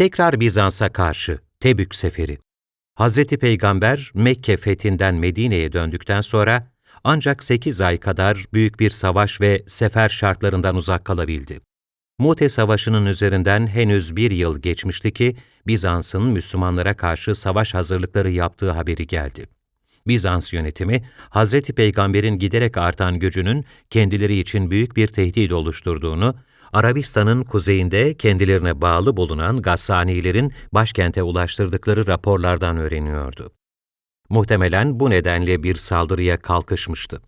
Tekrar Bizans'a karşı Tebük Seferi. Hazreti Peygamber Mekke fethinden Medine'ye döndükten sonra ancak 8 ay kadar büyük bir savaş ve sefer şartlarından uzak kalabildi. Mute Savaşı'nın üzerinden henüz bir yıl geçmişti ki Bizans'ın Müslümanlara karşı savaş hazırlıkları yaptığı haberi geldi. Bizans yönetimi, Hazreti Peygamber'in giderek artan gücünün kendileri için büyük bir tehdit oluşturduğunu, Arabistan'ın kuzeyinde kendilerine bağlı bulunan Gassanilerin başkente ulaştırdıkları raporlardan öğreniyordu. Muhtemelen bu nedenle bir saldırıya kalkışmıştı.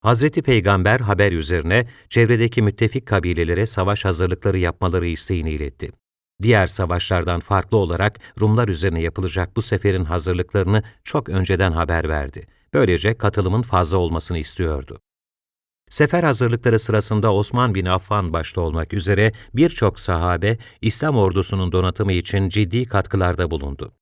Hazreti Peygamber haber üzerine çevredeki müttefik kabilelere savaş hazırlıkları yapmaları isteğini iletti. Diğer savaşlardan farklı olarak Rumlar üzerine yapılacak bu seferin hazırlıklarını çok önceden haber verdi. Böylece katılımın fazla olmasını istiyordu. Sefer hazırlıkları sırasında Osman bin Affan başta olmak üzere birçok sahabe İslam ordusunun donatımı için ciddi katkılarda bulundu.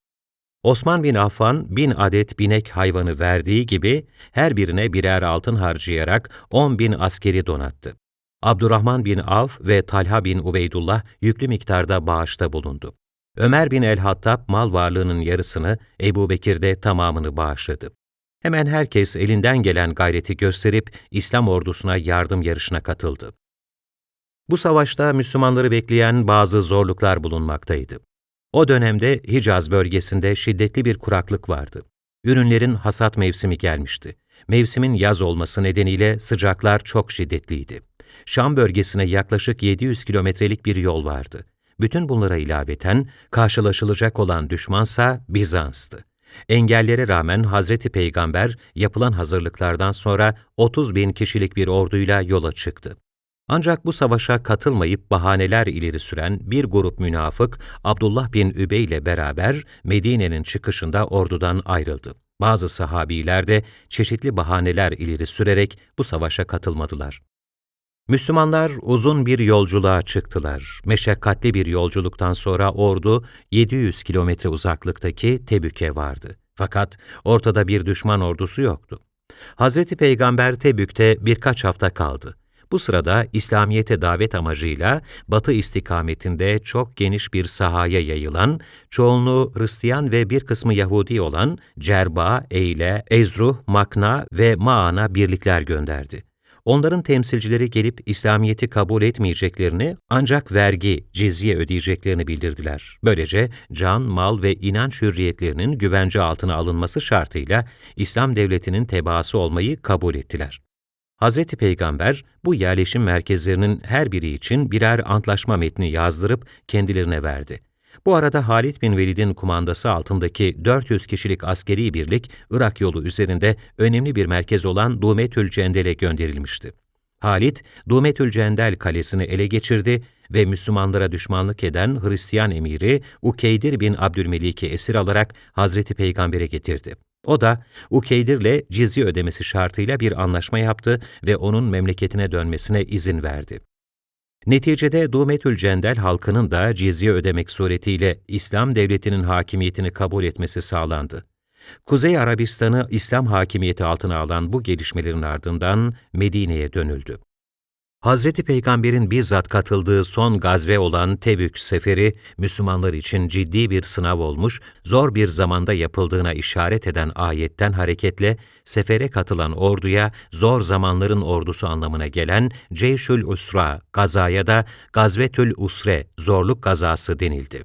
Osman bin Affan bin adet binek hayvanı verdiği gibi her birine birer altın harcayarak 10 bin askeri donattı. Abdurrahman bin Av ve Talha bin Ubeydullah yüklü miktarda bağışta bulundu. Ömer bin el-Hattab mal varlığının yarısını, Ebu Bekir de tamamını bağışladı. Hemen herkes elinden gelen gayreti gösterip İslam ordusuna yardım yarışına katıldı. Bu savaşta Müslümanları bekleyen bazı zorluklar bulunmaktaydı. O dönemde Hicaz bölgesinde şiddetli bir kuraklık vardı. Ürünlerin hasat mevsimi gelmişti. Mevsimin yaz olması nedeniyle sıcaklar çok şiddetliydi. Şam bölgesine yaklaşık 700 kilometrelik bir yol vardı. Bütün bunlara ilaveten karşılaşılacak olan düşmansa Bizans'tı. Engellere rağmen Hazreti Peygamber yapılan hazırlıklardan sonra 30 bin kişilik bir orduyla yola çıktı. Ancak bu savaşa katılmayıp bahaneler ileri süren bir grup münafık Abdullah bin Übey ile beraber Medine'nin çıkışında ordudan ayrıldı. Bazı sahabiler de çeşitli bahaneler ileri sürerek bu savaşa katılmadılar. Müslümanlar uzun bir yolculuğa çıktılar. Meşakkatli bir yolculuktan sonra ordu 700 kilometre uzaklıktaki Tebük'e vardı. Fakat ortada bir düşman ordusu yoktu. Hz. Peygamber Tebük'te birkaç hafta kaldı. Bu sırada İslamiyet'e davet amacıyla batı istikametinde çok geniş bir sahaya yayılan, çoğunluğu Hristiyan ve bir kısmı Yahudi olan Cerba, Eyle, Ezruh, Makna ve Maana birlikler gönderdi. Onların temsilcileri gelip İslamiyet'i kabul etmeyeceklerini ancak vergi, cizye ödeyeceklerini bildirdiler. Böylece can, mal ve inanç hürriyetlerinin güvence altına alınması şartıyla İslam devletinin tebaası olmayı kabul ettiler. Hz. Peygamber bu yerleşim merkezlerinin her biri için birer antlaşma metni yazdırıp kendilerine verdi. Bu arada Halid bin Velid'in kumandası altındaki 400 kişilik askeri birlik Irak yolu üzerinde önemli bir merkez olan Dumetül Cendel'e gönderilmişti. Halid, Dumetül Cendel kalesini ele geçirdi ve Müslümanlara düşmanlık eden Hristiyan emiri Ukeydir bin Abdülmelik'i esir alarak Hazreti Peygamber'e getirdi. O da Ukeydir'le cizye ödemesi şartıyla bir anlaşma yaptı ve onun memleketine dönmesine izin verdi. Neticede Dumetül Cendel halkının da cizye ödemek suretiyle İslam devletinin hakimiyetini kabul etmesi sağlandı. Kuzey Arabistan'ı İslam hakimiyeti altına alan bu gelişmelerin ardından Medine'ye dönüldü. Hazreti Peygamber'in bizzat katıldığı son gazve olan Tebük seferi, Müslümanlar için ciddi bir sınav olmuş, zor bir zamanda yapıldığına işaret eden ayetten hareketle, sefere katılan orduya zor zamanların ordusu anlamına gelen Ceyşül Usra, gazaya da Gazvetül Usre, zorluk gazası denildi.